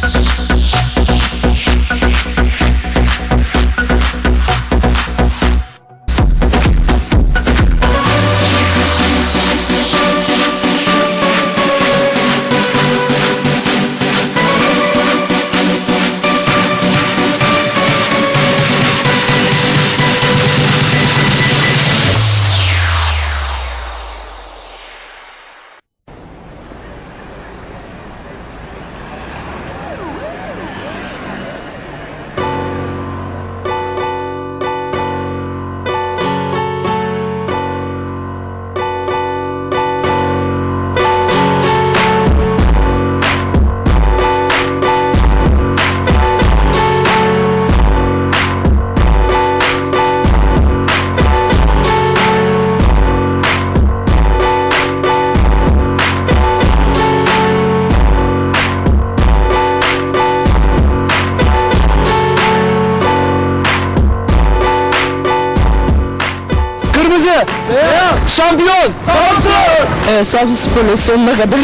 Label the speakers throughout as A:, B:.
A: Kırmızı. Şampiyon. Samsun. Evet Samsun Spor'la sonuna kadar.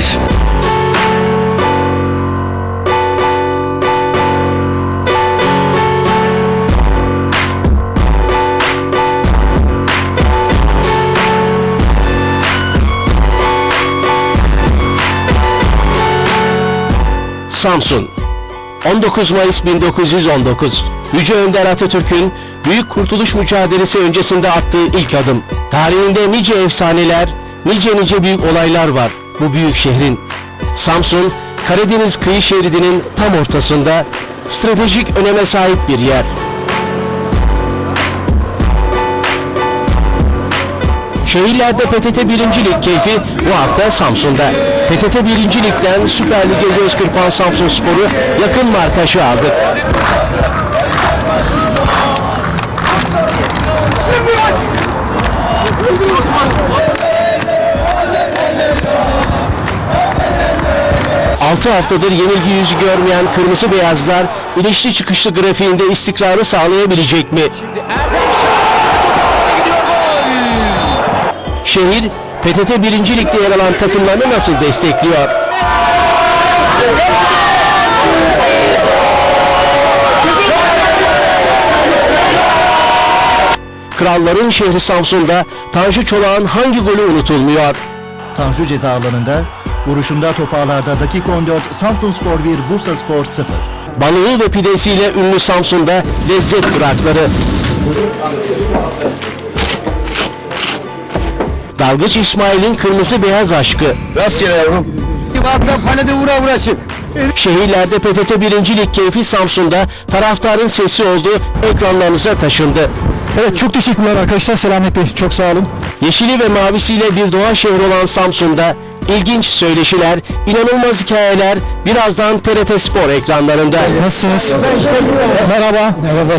B: Samsun 19 Mayıs 1919 Yüce Önder Atatürk'ün büyük kurtuluş mücadelesi öncesinde attığı ilk adım. Tarihinde nice efsaneler, nice nice büyük olaylar var bu büyük şehrin. Samsun, Karadeniz kıyı şeridinin tam ortasında stratejik öneme sahip bir yer. Şehirlerde PTT 1. Lig keyfi bu hafta Samsun'da. PTT 1. Lig'den Süper Lig'e göz kırpan Samsun Spor'u yakın markaşı aldı. Altı haftadır yenilgi yüzü görmeyen Kırmızı Beyazlar inişli çıkışlı grafiğinde istikrarı sağlayabilecek mi? Şehir PTT 1. Lig'de yer alan takımlarını nasıl destekliyor? Kralların şehri Samsun'da Tanju Çolak'ın hangi golü unutulmuyor?
C: Tanju ceza alanında, vuruşunda top ağlarda dakika 14 Samsun Spor 1, Bursa Spor 0.
B: Balığı ve pidesiyle ünlü Samsun'da lezzet durakları. Dalgıç İsmail'in kırmızı beyaz aşkı.
A: Rastgele yavrum. Hafta panede vura vura çık.
B: Şehirlerde PTT 1. Lig keyfi Samsun'da taraftarın sesi oldu, ekranlarınıza taşındı.
D: Evet çok teşekkürler arkadaşlar. Selamet Bey çok sağ olun.
B: Yeşili ve mavisiyle bir doğa şehri olan Samsun'da ilginç söyleşiler, inanılmaz hikayeler birazdan TRT Spor ekranlarında.
D: Nasılsınız? Merhaba. Merhaba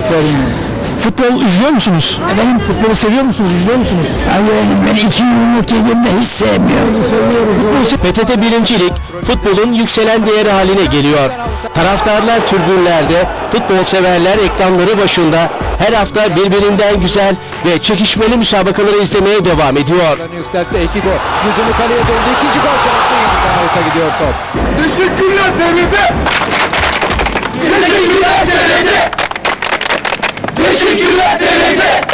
D: Futbol izliyor musunuz? Efendim futbolu seviyor musunuz? İzliyor musunuz?
E: Hayır ben iki yumruk yediğimde hiç sevmiyorum.
B: PTT 1. Lig futbolun yükselen değeri haline geliyor. Taraftarlar tribünlerde, futbol severler ekranları başında her hafta birbirinden güzel ve çekişmeli müsabakaları izlemeye devam ediyor.
F: yükseltti iki gol. Yüzünü kaleye döndü. İkinci gol şansı harika gidiyor top.
A: Teşekkürler TRT. Teşekkürler TRT. Teşekkürler TRT.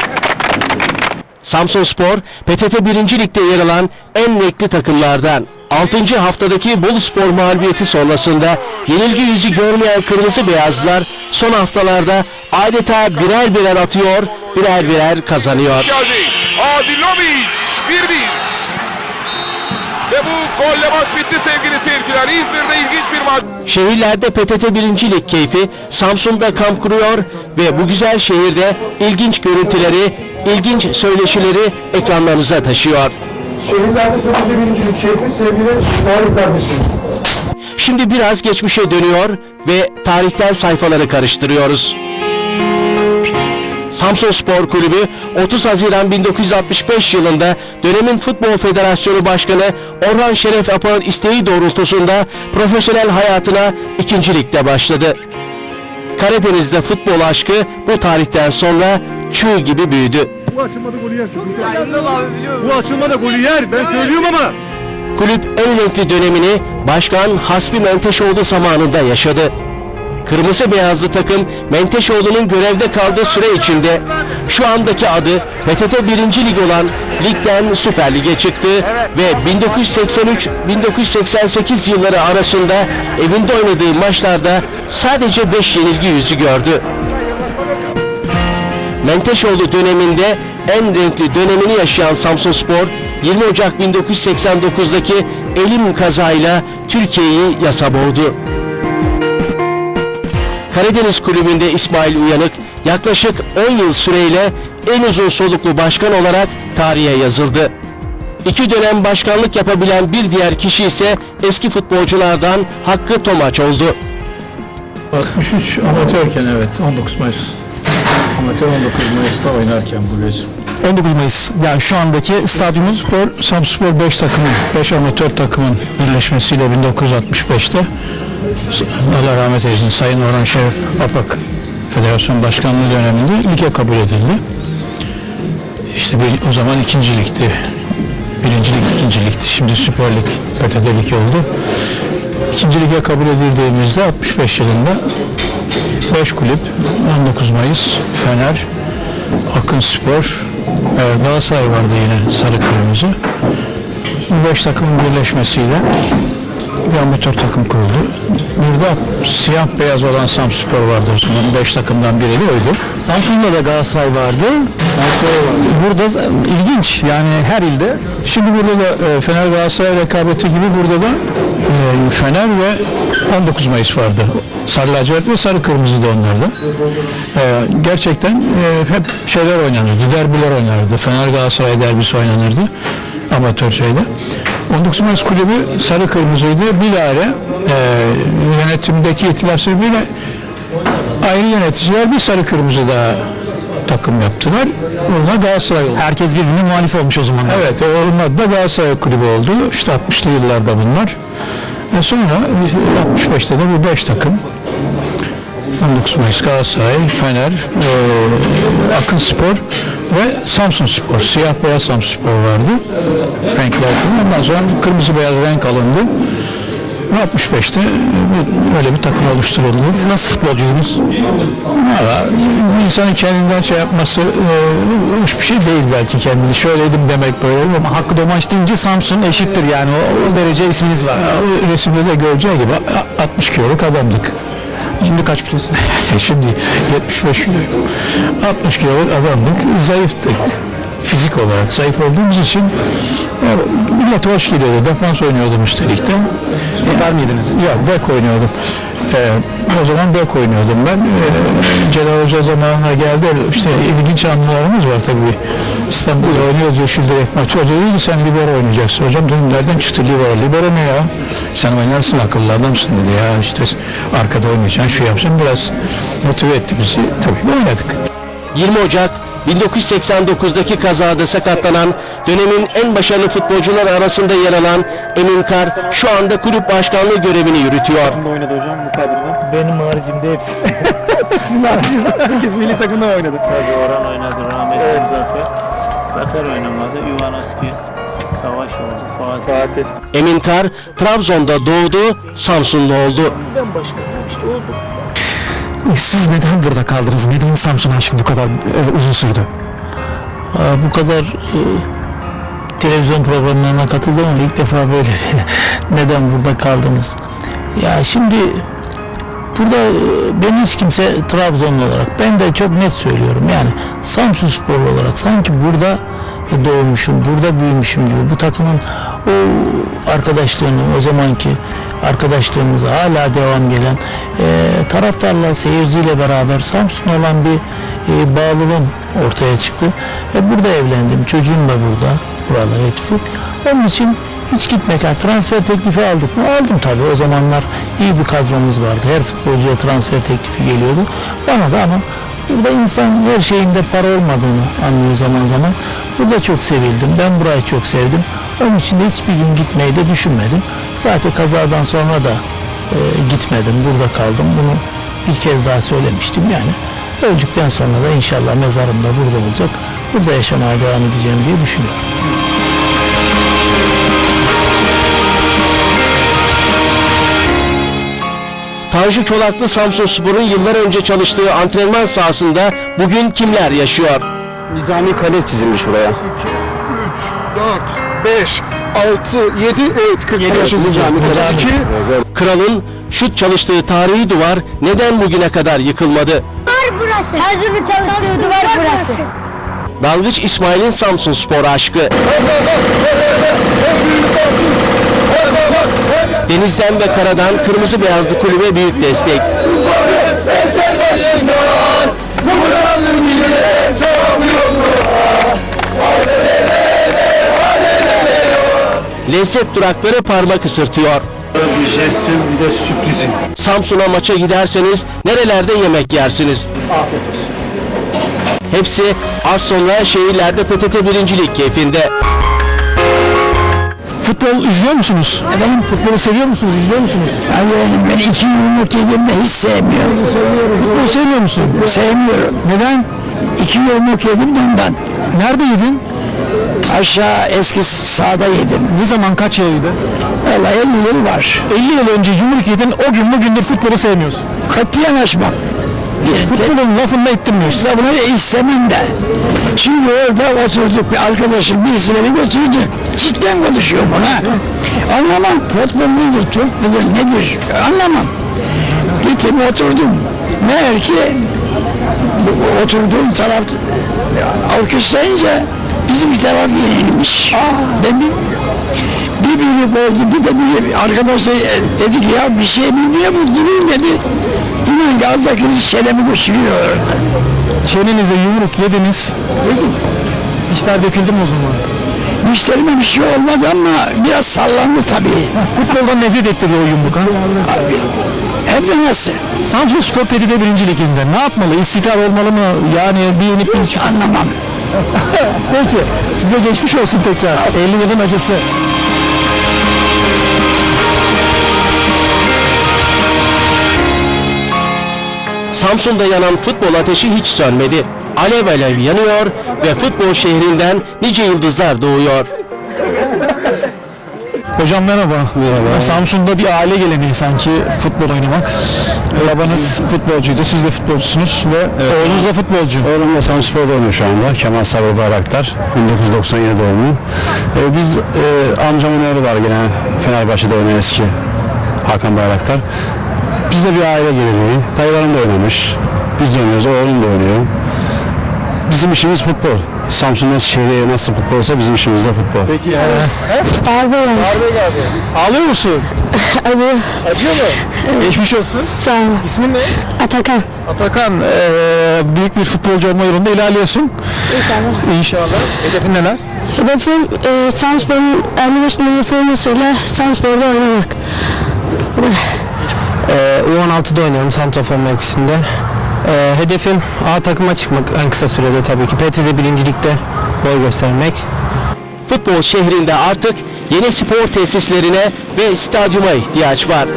B: Samsun Spor, PTT 1. Lig'de yer alan en renkli takımlardan. 6. haftadaki Bolu Spor mağlubiyeti sonrasında yenilgi yüzü görmeyen Kırmızı Beyazlar son haftalarda adeta birer birer atıyor, birer birer kazanıyor.
G: Adilovic 1-1. Ve bu golle maç bitti sevgili seyirciler. İzmir'de ilginç bir maç.
B: Şehirlerde PTT 1. Lig keyfi Samsun'da kamp kuruyor ve bu güzel şehirde ilginç görüntüleri, ilginç söyleşileri ekranlarınıza taşıyor.
A: Şehirlerde tabii birincilik keyfi sevgili Salih kardeşimiz.
B: Şimdi biraz geçmişe dönüyor ve tarihten sayfaları karıştırıyoruz. Samsun Spor Kulübü 30 Haziran 1965 yılında dönemin Futbol Federasyonu Başkanı Orhan Şeref Apa'nın isteği doğrultusunda profesyonel hayatına 2. ligde başladı. Karadeniz'de futbol aşkı bu tarihten sonra çığ gibi büyüdü.
D: Bu açılmada golü yer. Bu açılmada golü yer. Ben söylüyorum ama.
B: Kulüp en renkli dönemini Başkan Hasbi Menteşoğlu zamanında yaşadı. Kırmızı beyazlı takım Menteşoğlu'nun görevde kaldığı süre içinde şu andaki adı PTT 1. Lig olan ligden Süper Lig'e çıktı ve 1983-1988 yılları arasında evinde oynadığı maçlarda sadece 5 yenilgi yüzü gördü. Menteşoğlu döneminde en renkli dönemini yaşayan Samsunspor 20 Ocak 1989'daki elim kazayla Türkiye'yi yasa boğdu. Karadeniz Kulübü'nde İsmail Uyanık yaklaşık 10 yıl süreyle en uzun soluklu başkan olarak tarihe yazıldı. İki dönem başkanlık yapabilen bir diğer kişi ise eski futbolculardan Hakkı Tomaç oldu.
H: 63 amatörken evet 19 Mayıs. Amatör 19 Mayıs'ta oynarken bu resim. 19 Mayıs yani şu andaki stadyumun Spor, Samspor 5 takımın, 5 amatör takımın birleşmesiyle 1965'te Allah rahmet eylesin Sayın Orhan Şerif Apak Federasyon Başkanlığı döneminde lige kabul edildi. İşte bir, o zaman ikinci ligdi. Birinci. Şimdi Süper Lig, PTT oldu. İkinci lige kabul edildiğimizde 65 yılında 5 kulüp 19 Mayıs Fener, Akın Spor, e, Galatasaray vardı yine sarı kırmızı. Bu 5 takımın birleşmesiyle bir amatör takım kuruldu. Burada siyah beyaz olan Samspor vardı o zaman. 5 takımdan biri de oydu.
D: Samsun'da da Galatasaray vardı. Burada ilginç yani her ilde.
H: Şimdi burada da e, Fener Galatasaray rekabeti gibi burada da e, Fener ve 19 Mayıs vardı. Sarı lacivert ve sarı kırmızı da onlarda. E, gerçekten hep şeyler oynanırdı, derbiler oynanırdı. Fener Galatasaray derbisi oynanırdı amatör şeyde. 19 Mayıs kulübü sarı kırmızıydı. Bilahare e, yönetimdeki itilaf sebebiyle ayrı yöneticiler bir sarı kırmızı daha takım yaptılar. Burada Galatasaray oldu.
D: Herkes birbirine muhalif olmuş o zaman.
H: Evet, onun adı da Galatasaray Kulübü oldu. İşte 60'lı yıllarda bunlar. E sonra e, 65'te de bu 5 takım. 19 Mayıs Galatasaray, Fener, e, Akın Spor ve Samsun Spor. Siyah beyaz Samsun Spor vardı. Renkler. Ondan sonra kırmızı beyaz renk alındı. Ve 65'te e, böyle bir takım oluşturuldu.
D: Siz nasıl futbolcuydunuz?
H: Valla insanın kendinden şey yapması e, hoş bir şey değil belki kendini. Şöyleydim demek böyle ama
D: Hakkı Domaç deyince Samsun eşittir yani o, o derece isminiz var.
H: Ya, resimde de göreceği gibi a- 60 kiloluk adamdık.
D: Şimdi kaç kilosun?
H: Şimdi 75 kilo. 60 kiloluk adamdık. Zayıftık. Fizik olarak zayıf olduğumuz için ya, millet hoş geliyordu. Defans oynuyordum üstelik de.
D: Stoper miydiniz?
H: Yok bek oynuyordum. Ee, o zaman bek oynuyordum ben. Ee, Celal Hoca zamanına geldi. İşte ilginç anılarımız var tabii. İstanbul'da oynuyoruz Yeşil Direk maçı. Hoca dedi sen libero oynayacaksın. Hocam dedim nereden çıktı libero? Libero ne ya? Sen oynarsın akıllı adamsın dedi ya. işte arkada oynayacaksın şu yapacaksın. Biraz motive etti bizi. Tabii oynadık.
B: 20 Ocak 1989'daki kazada sakatlanan dönemin en başarılı futbolcular arasında yer alan Emin Kar şu anda kulüp başkanlığı görevini yürütüyor.
D: Benim haricimde hepsi. Sizin haricinizde herkes milli takımda oynadı.
I: Tabii Orhan oynadı, rahmetli Zafer. Zafer oynamadı, Ivanoski, Savaş oldu, Fatih.
D: Fatih.
B: Emin Kar Trabzon'da doğdu, Samsunlu oldu.
D: Siz neden burada kaldınız? Neden Samsun aşkı bu kadar e, uzun sürdü?
I: Aa, bu kadar e, televizyon programlarına katıldım ama ilk defa böyle neden burada kaldınız? Ya şimdi burada e, ben hiç kimse Trabzonlu olarak ben de çok net söylüyorum yani Samsun Sporlu olarak sanki burada doğmuşum, burada büyümüşüm gibi bu takımın o arkadaşlığını, o zamanki arkadaşlığımıza hala devam gelen e, taraftarla, seyirciyle beraber Samsun olan bir e, bağlılığım ortaya çıktı. Ve burada evlendim. Çocuğum da burada. Burada hepsi. Onun için hiç gitmek. Yani transfer teklifi aldık mı? Aldım tabii. O zamanlar iyi bir kadromuz vardı. Her futbolcuya transfer teklifi geliyordu. Bana da ama Burada insan her şeyinde para olmadığını anlıyor zaman zaman. Burada çok sevildim. Ben burayı çok sevdim. Onun için de hiçbir gün gitmeyi de düşünmedim. Zaten kazadan sonra da e, gitmedim. Burada kaldım. Bunu bir kez daha söylemiştim. Yani öldükten sonra da inşallah mezarım da burada olacak. Burada yaşamaya devam edeceğim diye düşünüyorum.
B: Tanju Çolaklı Samsun Spor'un yıllar önce çalıştığı antrenman sahasında bugün kimler yaşıyor?
J: Nizami kale çizilmiş buraya.
G: 3, 4, 5, 6, 7, evet 40
J: Nizami kale.
G: 32,
B: Kralın şut çalıştığı tarihi duvar neden bugüne kadar yıkılmadı?
K: burası. Her türlü çalıştığı duvar burası.
B: Dalgıç İsmail'in Samsun Spor aşkı. Denizden ve karadan kırmızı beyazlı kulübe büyük destek. Lezzet durakları parmak ısırtıyor.
A: Bir jestim bir de sürprizim.
B: Samsun'a maça giderseniz nerelerde yemek yersiniz?
A: Afiyet olsun.
B: Hepsi az sonra şehirlerde PTT birincilik keyfinde.
D: Futbol izliyor musunuz? Efendim futbolu seviyor musunuz? İzliyor musunuz?
E: Hayır ben iki yumruk yedim de hiç sevmiyorum.
D: Futbol sevmiyor musun?
E: Sevmiyorum.
D: Neden?
E: İki yumruk yedim de ondan.
D: Nerede yedin?
E: Aşağı eski sağda yedim.
D: Ne zaman kaç yılıydı?
E: Vallahi 50 yıl var.
D: 50 yıl önce yumruk yedin o gün bugündür futbolu sevmiyorsun.
E: Katiyen açmam.
D: Futbolun lafını ettirmiyorsun.
E: Bunu istemem de. Şimdi orada oturduk bir arkadaşım birisi beni götürdü. Cidden konuşuyor buna. Anlamam. Futbol nedir, Türk müdür, nedir? Anlamam. Gittim oturdum. Meğer ki oturduğum taraf alkışlayınca bizim taraf yenilmiş. Ben bir, bir biri oldu bir de biri arkadaş da dedi ki ya bir şey bilmiyor mu durun dedi. İnan gazda kızı çenemi göçürüyor orada.
D: Çenenize yumruk yediniz.
E: Dedim
D: Dişler döküldü mü o zaman?
E: dişlerime bir şey olmadı ama biraz sallandı tabii.
D: Futboldan nefret ettirdi o yumruk ha?
E: Abi, hem de nasıl?
D: Samsun Spor PTT birinci liginde ne yapmalı? İstikrar olmalı mı? Yani bir inip bir çık.
E: Anlamam.
D: Peki size geçmiş olsun tekrar. 50 yılın acısı.
B: Samsun'da yanan futbol ateşi hiç sönmedi. Alev alev yanıyor ve futbol şehrinden nice yıldızlar doğuyor.
D: Hocam merhaba. Merhaba. Samsun'da bir aile geleneği sanki futbol oynamak. Babanız futbolcuydu, siz de futbolcusunuz ve oğlunuz da futbolcu.
J: Oğlum da Samspor'da oynuyor şu anda. Kemal Sabri Bayraktar. 1997 doğumlu. Ee, biz e, amcamın oğlu var gene Fenerbahçe'de oynayan eski Hakan Bayraktar. Biz de bir aile geleneği. Dayılarım da oynamış. Biz de oynuyoruz. Oğlum da oynuyor. Bizim işimiz futbol. Samsun nasıl şehri nasıl futbol olsa bizim işimiz de futbol.
D: Peki
K: Darbe var.
D: Ağlıyor musun?
K: Acı.
D: Acıyor mu? Geçmiş olsun.
K: Sağ ol.
D: İsmin ne?
K: Atakan.
D: Atakan, eee, büyük bir futbolcu olma yolunda ilerliyorsun.
K: İnşallah.
D: İnşallah. Hedefin neler?
K: Hedefim e, Samspor'un 55 numaralı formasıyla Samspor'da oynamak.
F: U16'da oynuyorum Santrafor mevkisinde. Ee, hedefim A takıma çıkmak en kısa sürede tabii ki. PTT birincilikte boy göstermek.
B: Futbol şehrinde artık yeni spor tesislerine ve stadyuma ihtiyaç var.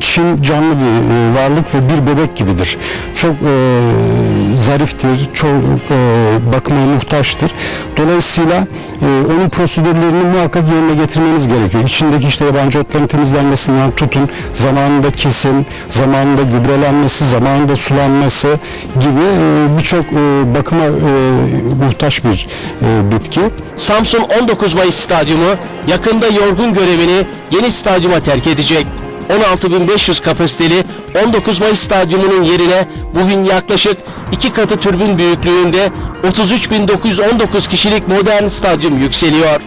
J: Çin canlı bir e, varlık ve bir bebek gibidir. Çok e, zariftir, çok e, bakıma muhtaçtır. Dolayısıyla e, onun prosedürlerini muhakkak yerine getirmeniz gerekiyor. İçindeki işte yabancı otların temizlenmesinden tutun, zamanında kesim, zamanında gübrelenmesi, zamanında sulanması gibi e, birçok e, bakıma e, muhtaç bir e, bitki.
B: Samsun 19 Mayıs Stadyumu yakında yorgun görevini yeni stadyuma terk edecek. 16.500 kapasiteli 19 Mayıs Stadyumu'nun yerine bugün yaklaşık iki katı türbün büyüklüğünde 33.919 kişilik modern stadyum yükseliyor.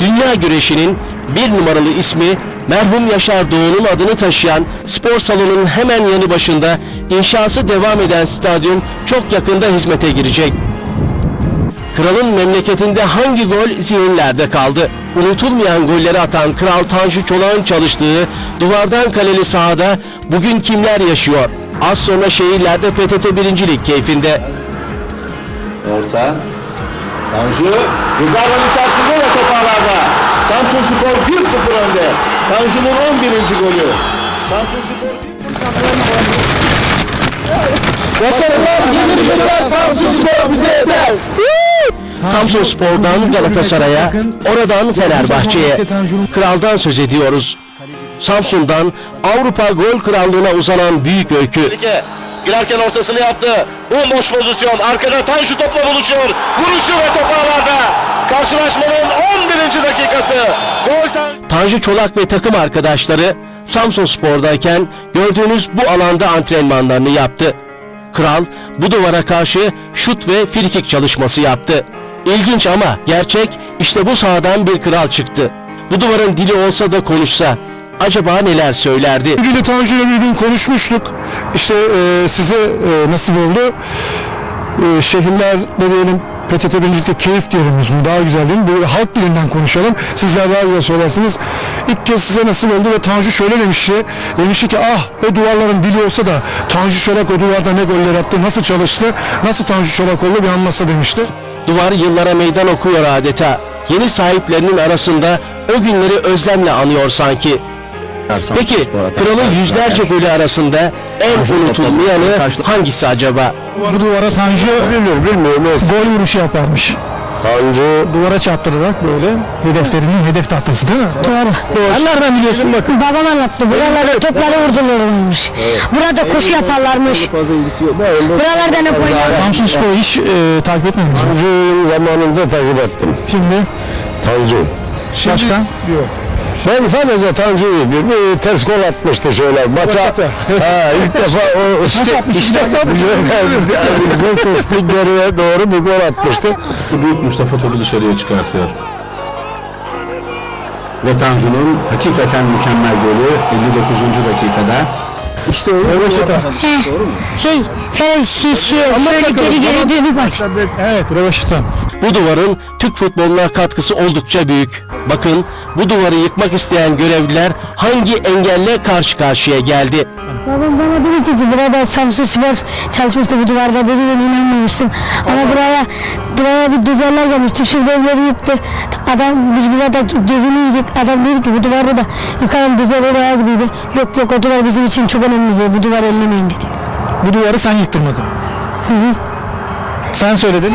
B: Dünya güreşinin bir numaralı ismi merhum Yaşar Doğu'nun adını taşıyan spor salonunun hemen yanı başında inşası devam eden stadyum çok yakında hizmete girecek. Kralın memleketinde hangi gol zihinlerde kaldı? Unutulmayan golleri atan Kral Tanju Çolak'ın çalıştığı duvardan kaleli sahada bugün kimler yaşıyor? Az sonra şehirlerde PTT birincilik keyfinde.
L: Orta. Tanju. Cezanın içerisinde ve top ağlarda. Samsun Spor 1-0 önde. Tanju'nun 11. golü. Samsun Spor 1
B: Başarılar, yenilikler Samsun Spor bize yeter. Samsun Spor'dan Galatasaray'a, oradan Fenerbahçe'ye, kraldan söz ediyoruz. Samsun'dan Avrupa Gol Krallığına uzanan büyük öykü.
L: Girerken ortasını yaptı. Bomboş pozisyon. Arkada Tanju topla buluşuyor. Vuruşu ve top ağlarda. Karşılaşmanın 11. dakikası. Gol Tan-
B: Tanju Çolak ve takım arkadaşları Samsun Spor'dayken gördüğünüz bu alanda antrenmanlarını yaptı. Kral bu duvara karşı şut ve frikik çalışması yaptı. İlginç ama gerçek işte bu sahadan bir kral çıktı. Bu duvarın dili olsa da konuşsa acaba neler söylerdi?
J: Sevgili Tanju ile bir gün konuşmuştuk. İşte e, size e, nasip oldu. E, şehirler ne diyelim PTT birlikte keyif diyelim biz bunu daha güzel değil mi? Böyle halk dilinden konuşalım. Sizler daha güzel söylersiniz. İlk kez size nasip oldu ve Tanju şöyle demişti. Demişti ki ah o duvarların dili olsa da Tanju Çolak o duvarda ne goller attı, nasıl çalıştı, nasıl Tanju Çolak oldu bir anlatsa demişti.
B: Duvar yıllara meydan okuyor adeta. Yeni sahiplerinin arasında o günleri özlemle anıyor sanki. Peki kralın yüzlerce golü arasında en unutulmayanı hangisi acaba?
D: Bu duvara Tanju
J: Bilmiyorum, bilmiyorum.
D: gol vuruşu yaparmış.
J: Tanju
D: Duvara çarptırarak böyle hedeflerinin hedef tahtası değil mi?
K: Doğru.
D: Sen nereden biliyorsun bakın?
K: Babam anlattı. Buralarda topları vurdularmış. Burada koşu yaparlarmış. Buralarda ne oynar?
D: Samsun Spor'u hiç e, takip etmediniz mi?
J: Tanju'yu zamanında takip ettim.
D: Şimdi
J: Tanju.
D: başka? Yok.
J: Ben sadece Tanju'yu bir, bir ters gol atmıştı şöyle maça. ha, ilk defa o işte, işte bize testik geriye doğru bir gol atmıştı.
L: Büyük Mustafa topu dışarıya çıkartıyor. Ve Tanju'nun hakikaten mükemmel golü 59. dakikada.
D: İşte o Röveşata.
K: Şey, Fener şişi, şöyle geri geri dönüp at.
D: Evet Röveşata.
B: Bu duvarın Türk futboluna katkısı oldukça büyük. Bakın bu duvarı yıkmak isteyen görevliler hangi engelle karşı karşıya geldi?
K: Babam bana demişti ki burada Samsun Spor çalışmıştı bu duvarda dedi ben inanmamıştım. Ama buraya buraya bir düzenler gelmişti. Şurada yeri yıktı. Adam biz burada geziniydik. Adam dedi ki bu duvarı da yıkalım düzen oraya gibiydi. Yok yok o duvar bizim için çok önemli dedi. Bu duvarı ellemeyin dedi.
D: Bu duvarı sen yıktırmadın. Sen söyledin.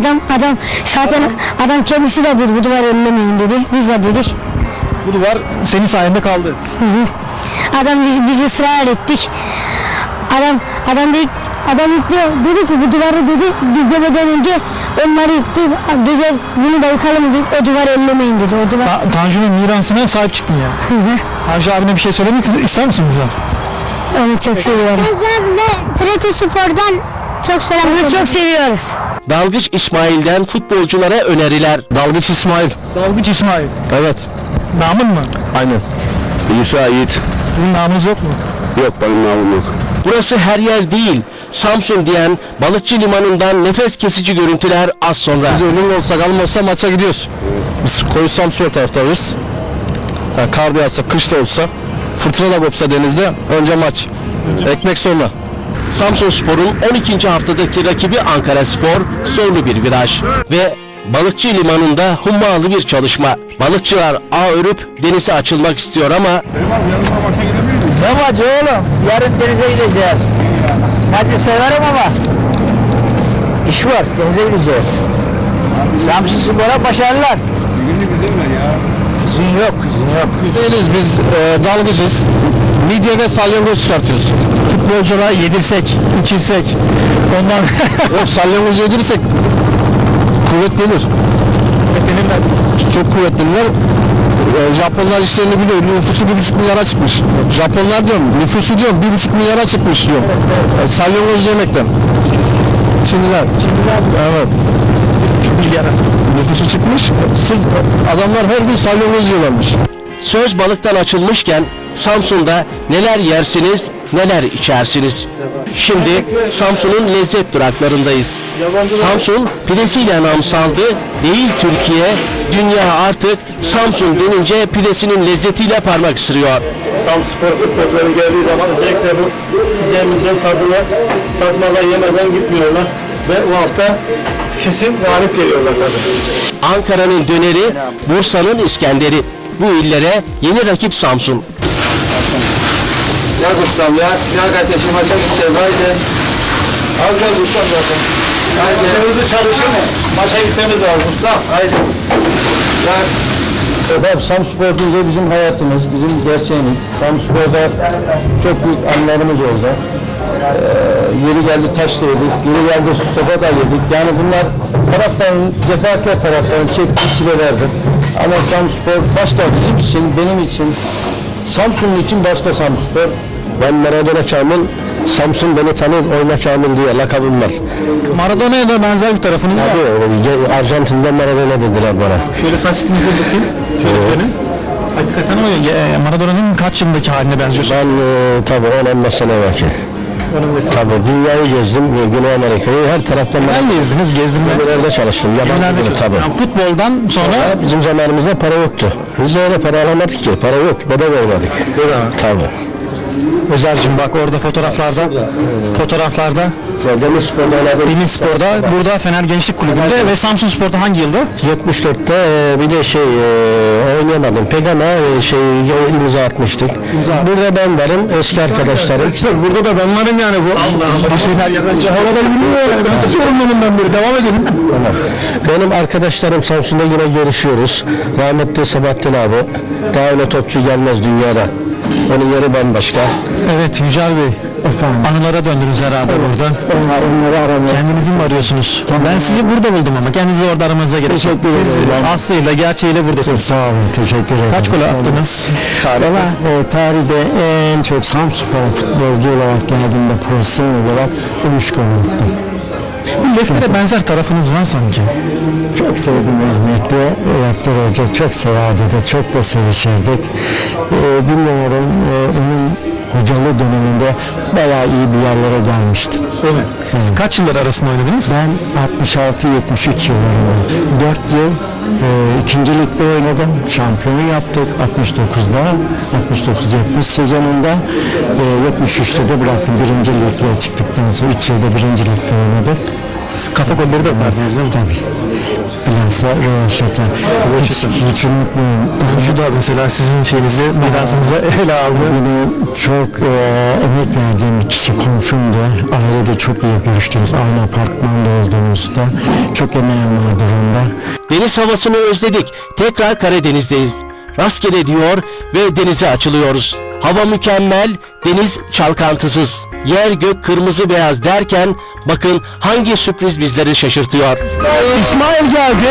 K: Adam adam zaten adam kendisi de dedi bu duvarı ellemeyin dedi. Biz de dedik.
D: Bu duvar senin sayende kaldı.
K: Hı hı. Adam biz, biz ısrar ettik. Adam adam dedi adam yıkıyor. Dedi ki bu duvarı dedi biz demeden önce onları yıktı. Gece bunu da yıkalım dedi. O duvarı ellemeyin dedi. O duvar.
D: Ta- Tanju'nun mirasına sahip çıktın ya.
K: Hı hı.
D: Tanju abine bir şey söylemek ister misin buradan?
K: Onu çok seviyorum.
M: ve TRT Spor'dan çok selam.
K: Onu çok seviyoruz.
B: Dalgıç İsmail'den futbolculara öneriler.
J: Dalgıç İsmail.
D: Dalgıç İsmail.
J: Evet.
D: Namın mı?
J: Aynen. İsa Yiğit.
D: Sizin namınız yok mu?
J: Yok benim namım yok.
B: Burası her yer değil. Samsun diyen balıkçı limanından nefes kesici görüntüler az sonra.
J: Biz ölüm olsa kalmazsa maça gidiyoruz. Biz koyu Samsun taraftarıyız. Yani kar da yağsa, kış da olsa, fırtına da kopsa denizde önce maç. Ekmek sonra.
B: Samsun Spor'un 12. haftadaki rakibi Ankara Spor zorlu bir viraj ve Balıkçı limanında hummalı bir çalışma. Balıkçılar ağ örüp denize açılmak istiyor ama
E: Ne maçı oğlum? Yarın denize gideceğiz. Maçı severim ama iş var. Denize gideceğiz. Samsun Spor'a başarılar. İzin yok, izin yok.
J: Değiliz biz e, dalgıcız. Midye ve salyangoz çıkartıyoruz.
D: Futbolculara yedirsek, içirsek. Ondan
J: Yok salyangoz yedirirsek kuvvet gelir.
D: beklenilen
J: Çok kuvvetliler. E, Japonlar işlerini biliyor. Nüfusu bir buçuk milyara çıkmış. Japonlar diyorum. Nüfusu diyorum bir buçuk milyara çıkmış diyorum. E, salyangoz yemekten. Çinliler. Evet.
D: milyara.
J: Nüfusu çıkmış. Sırf adamlar her gün salyangoz yiyorlarmış.
B: söz balıktan açılmışken Samsun'da neler yersiniz, neler içersiniz. Şimdi Samsun'un lezzet duraklarındayız. Samsun pidesiyle nam saldı, değil Türkiye, dünya artık Samsun denince pidesinin lezzetiyle parmak ısırıyor.
J: Samspor futbolcuları geldiği zaman özellikle bu yemeyeceğim tadını tatmadan yemeden gitmiyorlar. Ve bu hafta kesin galip geliyorlar tabii.
B: Ankara'nın döneri, Bursa'nın İskenderi. Bu illere yeni rakip Samsun.
L: Ya ustam ya, ya kardeşim maça gideceğiz haydi.
A: Az gel Mustafa zaten. Haydi. Hızlı çalışır mı? Maça gitmemiz lazım Mustafa. Haydi. Gel.
J: Efendim Samspor deyince bizim hayatımız, bizim gerçeğimiz. Samspor'da çok büyük anılarımız oldu. Ee, yeri geldi taş da yedik, yeri geldi sopa da yedik. Yani bunlar taraftarın, cefakar taraftarın çektiği çilelerdir. Ama Samspor başka bizim için, benim için, Samsunlu için başka Samspor. Ben Maradona Kamil, Samsun beni tanır, oyna Kamil diye lakabım var.
D: Maradona'ya da benzer bir tarafınız var.
J: Tabii, Arjantin'de Maradona dediler bana.
D: Şöyle saç stilinize bakayım. Şöyle dönün. Hakikaten o e, Maradona'nın kaç yılındaki haline benziyorsun?
J: Ben e, tabii 10-15 sene evvelki. Tabii dünyayı gezdim, Güney Amerika'yı her taraftan
D: Ben gezdiniz, gezdirme.
J: Nerede çalıştım, yabancı dili tabii.
D: Yani futboldan sonra
J: Sonra bizim zamanımızda para yoktu. Biz öyle para alamadık ki, para yok, bedava oynadık. Tabii.
D: Özer'cim bak orada fotoğraflarda fotoğraflarda
J: Ve Demirspor'da oynadım.
D: Demirspor'da burada Fener Gençlik Kulübü'nde ve Samsun Spor'da hangi yılda?
J: 74'te e, bir de şey e, oynayamadım. Pegama e, şey imza atmıştık. Burada ben varım, eski arkadaşlarım. İşte burada da ben varım yani bu.
D: Allah Hüseyin Eryazancı.
J: Havadan bilmiyor yani. Ben tutuyorum bundan beri. Devam edelim. Tamam. Benim arkadaşlarım Samsun'da yine görüşüyoruz. Rahmetli Sabahattin abi. Daha öyle topçu gelmez dünyada. Onun yeri bambaşka.
D: Evet Yücel Bey.
J: Efendim.
D: Anılara döndünüz herhalde burada.
J: Onlar, onları aramaya.
D: Kendinizi mi arıyorsunuz? Ben sizi burada buldum ama kendinizi orada aramanıza gerek yok.
J: Teşekkür
D: Siz
J: ederim.
D: aslıyla gerçeğiyle buradasınız.
J: Sağ olun, teşekkür ederim.
D: Kaç gol attınız?
J: Valla e, tarihte en çok Samspor futbolcu olarak geldiğimde profesyonel olarak 13 gol attım.
D: Bir Lefter'e benzer tarafınız var sanki.
J: Çok sevdim rahmetli Raptor Hoca. Çok severdi de çok da sevişirdik. Ee, bilmiyorum e, onun hocalığı döneminde bayağı iyi bir yerlere gelmiştim.
D: Evet. Siz kaç yıllar arasında oynadınız?
J: Ben 66-73 yıllarında 4 yıl e, ikinci ligde oynadım. Şampiyon yaptık 69'da. 69-70 sezonunda e, 73'te de bıraktım. Birinci liglere çıktıktan sonra 3 yılda birinci ligde oynadık.
D: Kafa golleri de atardınız değil mi?
J: Tabii. Bilhassa Röveşat'a. Hiç, hiç unutmuyorum.
D: Şu da mesela sizin şeyinizi, mirasınıza ele aldı.
J: Benim çok e, emek verdiğim kişi komşumdu. Ailede çok iyi görüştüğümüz, aynı apartmanda olduğumuzda çok emeğim vardır onda.
B: Deniz havasını özledik. Tekrar Karadeniz'deyiz. Rastgele diyor ve denize açılıyoruz. Hava mükemmel, deniz çalkantısız. Yer gök kırmızı beyaz derken bakın hangi sürpriz bizleri şaşırtıyor.
D: İsmail geldi.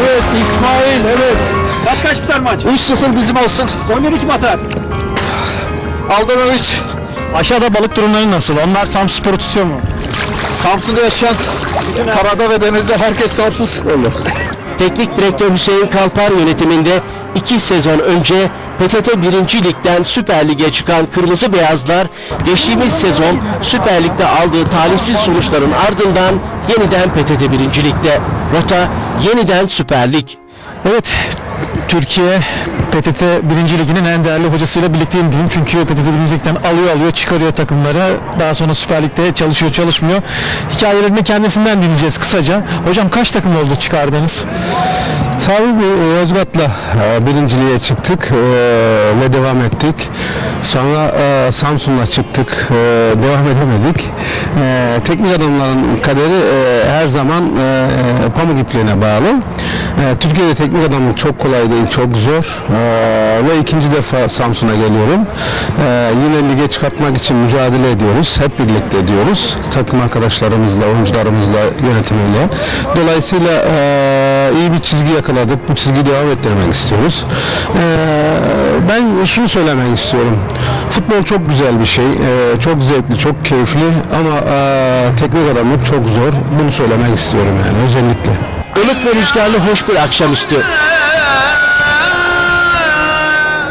D: Evet İsmail evet. Kaç kaç biter maç?
A: 3-0 bizim olsun.
D: Golleri kim atar?
A: Aldanoviç.
D: Aşağıda balık durumları nasıl? Onlar Samspor'u tutuyor mu?
A: Samsun'da yaşayan karada ve denizde herkes Samsun sporlu.
B: Teknik direktör Hüseyin Kalpar yönetiminde 2 sezon önce PTT 1. Lig'den Süper Lig'e çıkan Kırmızı Beyazlar geçtiğimiz sezon Süper Lig'de aldığı talihsiz sonuçların ardından yeniden PTT 1. Lig'de. Rota yeniden Süper Lig.
D: Evet, Türkiye PTT 1. Ligi'nin en değerli hocasıyla birlikteyim diyeyim. Çünkü PTT 1. Lig'den alıyor alıyor çıkarıyor takımları. Daha sonra Süper Lig'de çalışıyor çalışmıyor. Hikayelerini kendisinden dinleyeceğiz kısaca. Hocam kaç takım oldu çıkardınız?
J: Tabii bir Yozgat'la e, birinciliğe çıktık e, ve devam ettik. Sonra e, Samsun'la çıktık, e, devam edemedik. E, teknik adamların kaderi e, her zaman e, pamuk ipliğine bağlı. E, Türkiye'de teknik adamlık çok kolay değil, çok zor. E, ve ikinci defa Samsun'a geliyorum. E, yine lige çıkartmak için mücadele ediyoruz. Hep birlikte ediyoruz. Takım arkadaşlarımızla, oyuncularımızla, yönetimiyle. Dolayısıyla e, iyi bir çizgi yakaladık. Bu çizgiyi devam ettirmek istiyoruz. E, ben şunu söylemek istiyorum. Futbol çok güzel bir şey. E, çok zevkli, çok keyifli ama e, teknik adamlık çok zor. Bunu söylemek istiyorum yani özellikle.
B: Ilık ve rüzgarlı hoş bir akşamüstü.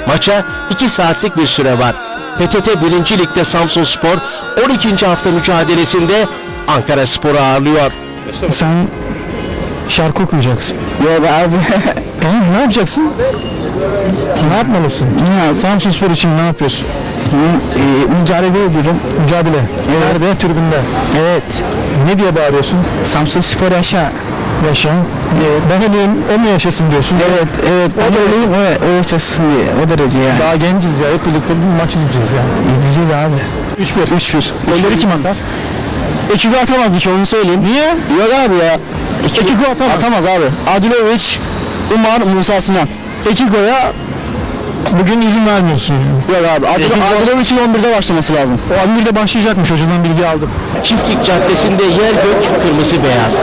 B: Maça 2 saatlik bir süre var. PTT 1. Lig'de Samsun Spor 12. hafta mücadelesinde Ankara Spor'u ağırlıyor.
D: Sen şarkı okuyacaksın.
J: Yok abi.
D: Ha, ne yapacaksın? Ne yapmalısın? Samsun Spor için ne yapıyorsun?
J: mücadele ediyorum.
D: Mücadele. Nerede? Tribünde.
J: Evet.
D: Ne diye bağırıyorsun?
J: Samsun Spor yaşa.
D: Yaşa. Ben öleyim, o mu yaşasın diyorsun? Evet, evet. O da öleyim, o, o yaşasın diye. O derece yani. Daha genciz ya, hep birlikte bir maç izleyeceğiz ya. İzleyeceğiz abi. 3-1. 3-1. Golleri kim atar? İki gol atamaz bir şey, onu söyleyeyim. Niye? Yok abi ya. İki, iki gol atamaz. Atamaz abi. Adilovic, Umar, Musa Sinan. İki gola bugün izin vermiyorsun. Yok abi. Adilovic'in 11'de başlaması lazım. O 11'de başlayacakmış, hocadan bilgi aldım.
B: Çiftlik Caddesi'nde yer gök kırmızı beyaz.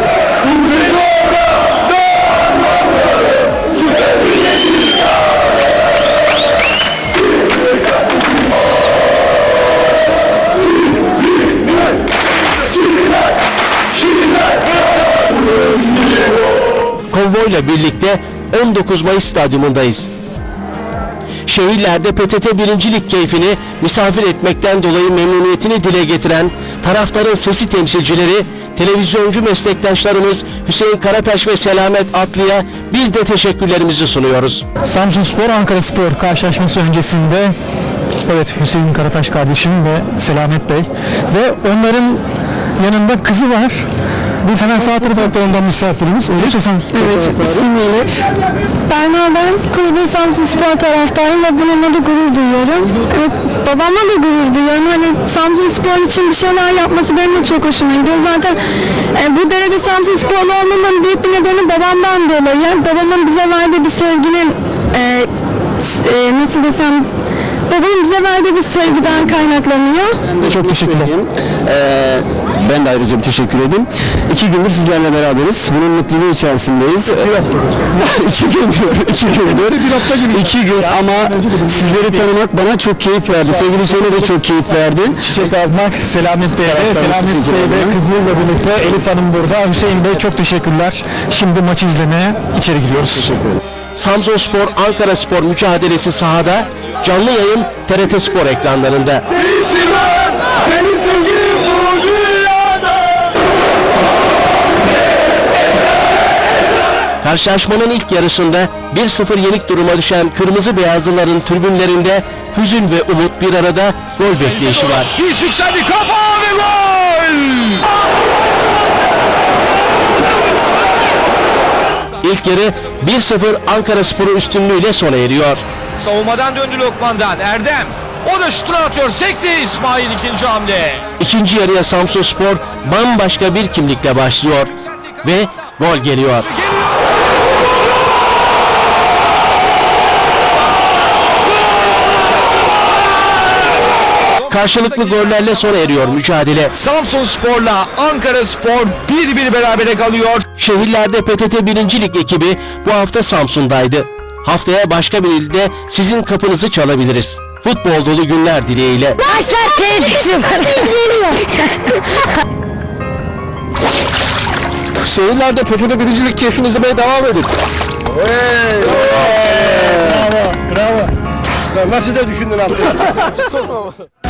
B: Konvoyla birlikte 19 Mayıs stadyumundayız. Şehirlerde PTT birincilik keyfini misafir etmekten dolayı memnuniyetini dile getiren taraftarın sesi temsilcileri televizyoncu meslektaşlarımız Hüseyin Karataş ve Selamet Atlı'ya biz de teşekkürlerimizi sunuyoruz.
D: Samsun Spor, Ankara Spor karşılaşması öncesinde evet Hüseyin Karataş kardeşim ve Selamet Bey ve onların yanında kızı var. Bu hemen sağ tarafta ondan misafirimiz. Öyle mi Samsun Spor
K: Evet,
D: taraftarı?
K: isim Elif. Berna ben kulübün Samsun Spor taraftarıyım ve bununla da gurur duyuyorum. Evet, babamla da gurur duyuyorum. Hani Samsun Spor için bir şeyler yapması benim de çok hoşuma gidiyor. Zaten e, bu derece Samsun Sporlu olmamın büyük bir nedeni babamdan dolayı. Babamın bize verdiği bir sevginin e, s- e, nasıl desem babamın bize verdiği bir sevgiden kaynaklanıyor.
D: Çok teşekkürler.
J: Ben de ayrıca bir teşekkür edeyim. İki gündür sizlerle beraberiz. Bunun mutluluğu içerisindeyiz. iki gündür, iki gündür. bir hafta gibi. İki gün ama sizleri tanımak bana çok keyif verdi. Sevgili Hüseyin'e de çok keyif verdi.
D: Çiçek almak Selamet Bey'e,
J: Taraftarımız
D: Selamet
J: teşekkür
D: Bey
J: ederim.
D: ve kızıyla birlikte Elif Hanım burada. Hüseyin Bey çok teşekkürler. Şimdi maçı izlemeye içeri gidiyoruz.
B: Samsun Spor Ankara Spor mücadelesi sahada canlı yayın TRT Spor ekranlarında. Karşılaşmanın ilk yarısında 1-0 yenik duruma düşen Kırmızı Beyazlıların tribünlerinde hüzün ve umut bir arada gol bekleyişi var.
G: Hiç yükseldi kafa ve gol!
B: İlk yarı 1-0 Ankara Sporu üstünlüğüyle sona eriyor.
G: Savunmadan döndü Lokman'dan Erdem. O da şutunu atıyor. Sekti İsmail ikinci hamle.
B: İkinci yarıya Samsun Spor bambaşka bir kimlikle başlıyor ve gol geliyor. Karşılıklı gollerle sona eriyor mücadele.
G: Samsun Spor'la Ankara Spor bir bir berabere kalıyor.
B: Şehirlerde PTT 1. Lig ekibi bu hafta Samsun'daydı. Haftaya başka bir ilde sizin kapınızı çalabiliriz. Futbol dolu günler dileğiyle.
K: Başlar tehlikesi var.
J: Şehirlerde PTT birincilik keyfini izlemeye devam edin.
A: Nasıl da düşündün abi?